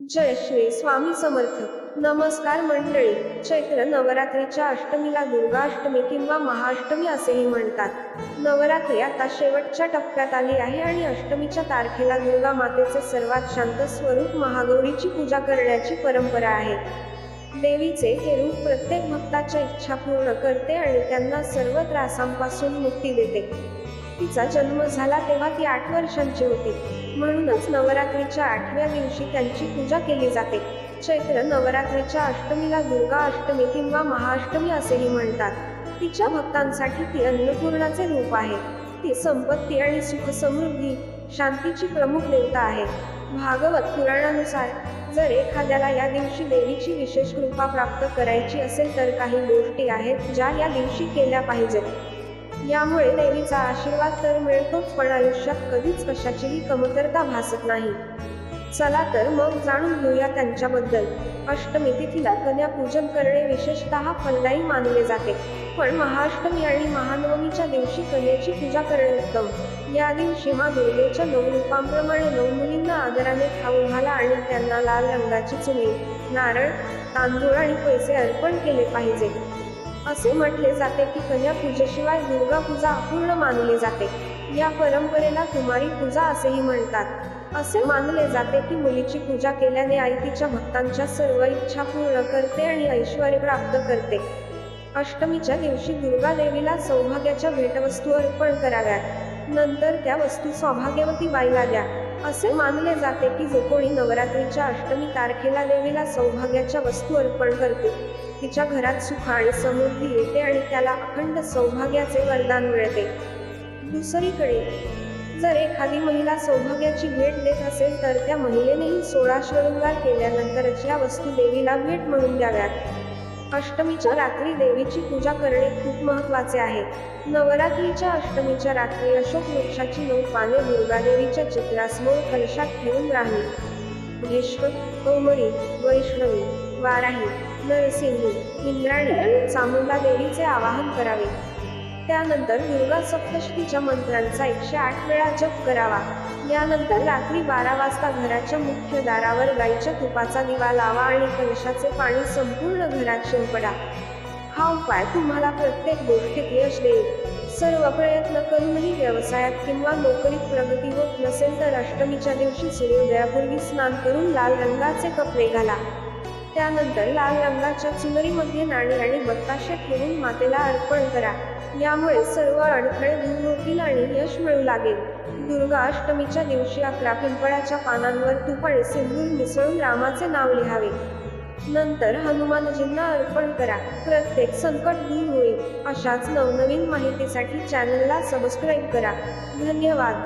जय श्री स्वामी समर्थ. नमस्कार मंडळी. चैत्र नवरात्रीच्या अष्टमीला दुर्गाष्टमी किंवा महाअष्टमी असेही म्हणतात. नवरात्री आता शेवटच्या टप्प्यात आली आहे आणि अष्टमीच्या तारखेला दुर्गा मातेचे सर्वात शांत स्वरूप महागौरीची पूजा करण्याची परंपरा आहे. देवीचे हे रूप प्रत्येक भक्ताच्या इच्छा पूर्ण करते आणि त्यांना सर्व त्रासांपासून मुक्ती देते. तिचा जन्म झाला तेव्हा ती आठ वर्षांची होती. म्हणूनच नवरात्रीच्या आठव्या दिवशी त्यांची पूजा केली जाते. चैत्र नवरात्रीच्या अष्टमीला दुर्गा अष्टमी किंवा महाअष्टमी असेही म्हणतात. तिच्या भक्तांसाठी ती अन्नपूर्णाचे रूप आहे. ती संपत्ती आणि सुख समृद्धी शांतीची प्रमुख देवता आहे. भागवत पुराणानुसार जर एखाद्याला या दिवशी देवीची विशेष कृपा प्राप्त करायची असेल तर काही गोष्टी आहेत ज्या या दिवशी केल्या पाहिजेत. यामुळे देवीचा आशीर्वाद तर मिळतोच पण आयुष्यात कधीच कशाचीही कमतरता भासत नाही. चला तर मग जाणून घेऊया त्यांच्याबद्दल. अष्टमी तिथीला कन्या पूजन करणे विशेषतः फलदायी मानले जाते. पण महाअष्टमी आणि महानवमीच्या दिवशी कन्याची पूजा करणे उत्तम. या दिवशी मा दुर्गेच्या नऊ रूपांप्रमाणे नऊ मुलींना आदराने खाऊ घाला आणि त्यांना लाल रंगाची चुनी नारळ तांदूळ आणि पैसे अर्पण केले पाहिजे. असे म्हटले जाते की कन्या पूजेशिवाय दुर्गा पूजा अपूर्ण मानली जाते. या परंपरेला कुमारी पूजा असेही म्हणतात. असे मानले जाते की मुलीची पूजा केल्याने आई तिच्या भक्तांच्या सर्व इच्छा पूर्ण करते आणि ऐश्वर प्राप्त करते. अष्टमीच्या दिवशी दुर्गा देवीला सौभाग्याच्या भेटवस्तू अर्पण कराव्यात. नंतर त्या वस्तू सौभाग्यवती बाईला द्या. असे मानले जाते की जो कोणी नवरात्रीच्या अष्टमी तारखेला देवीला सौभाग्याच्या वस्तू अर्पण करतो तिच्या घरात सुख आणि समृद्धी येते आणि त्याला अखंड सौभाग्याचे वरदान मिळते. दुसरीकडे जर एखादी महिला सौभाग्याची भेट देत असेल तर त्या महिलेनेही सोळा शृंगार केल्यानंतरच या वस्तू देवीला भेट म्हणून द्याव्यात. अष्टमीच्या रात्री देवीची पूजा करणे खूप महत्त्वाचे आहे. नवरात्रीच्या अष्टमीच्या रात्री अशोक वृक्षाची नऊ पाने दुर्गादेवीच्या चित्रासमोर कलशात ठेवून राहील भीष्म कौमरी वैष्णवी वाराही नरसिंही इंद्राणी चामुंडा देवीचे आवाहन करावे. त्यानंतर दुर्गा सप्तशतीच्या मंत्रांचा एकशे आठ वेळा जप करावा. यानंतर रात्री बारा वाजता घराच्या मुख्य दारावर गाईच्या तुपाचा दिवा लावा आणि कलशाचे पाणी संपूर्ण घरात शिंपडा. हा उपाय तुम्हाला प्रत्येक गोष्टीत यश देईल. सर्व प्रयत्न करूनही व्यवसायात किंवा नोकरीत प्रगती होत नसेल तर अष्टमीच्या दिवशी सूर्योदयापूर्वी स्नान करून लाल रंगाचे कपडे घाला. त्यानंतर लाल रंगाच्या चुनरीमध्ये नाणी आणि बत्ताशे ठेवून मातेला अर्पण करा. यामुळे सर्व अडथळे दूर होतील आणि यश मिळू लागेल. दुर्गा अष्टमीच्या दिवशी अकरा पिंपळाच्या पानांवर तूप आणि सिंदूर मिसळून रामाचे नाव लिहावे. नंतर हनुमानजींना अर्पण करा. प्रत्येक संकट दूर होईल. अशाच नवनवीन माहितीसाठी चॅनलला सबस्क्राईब करा. धन्यवाद.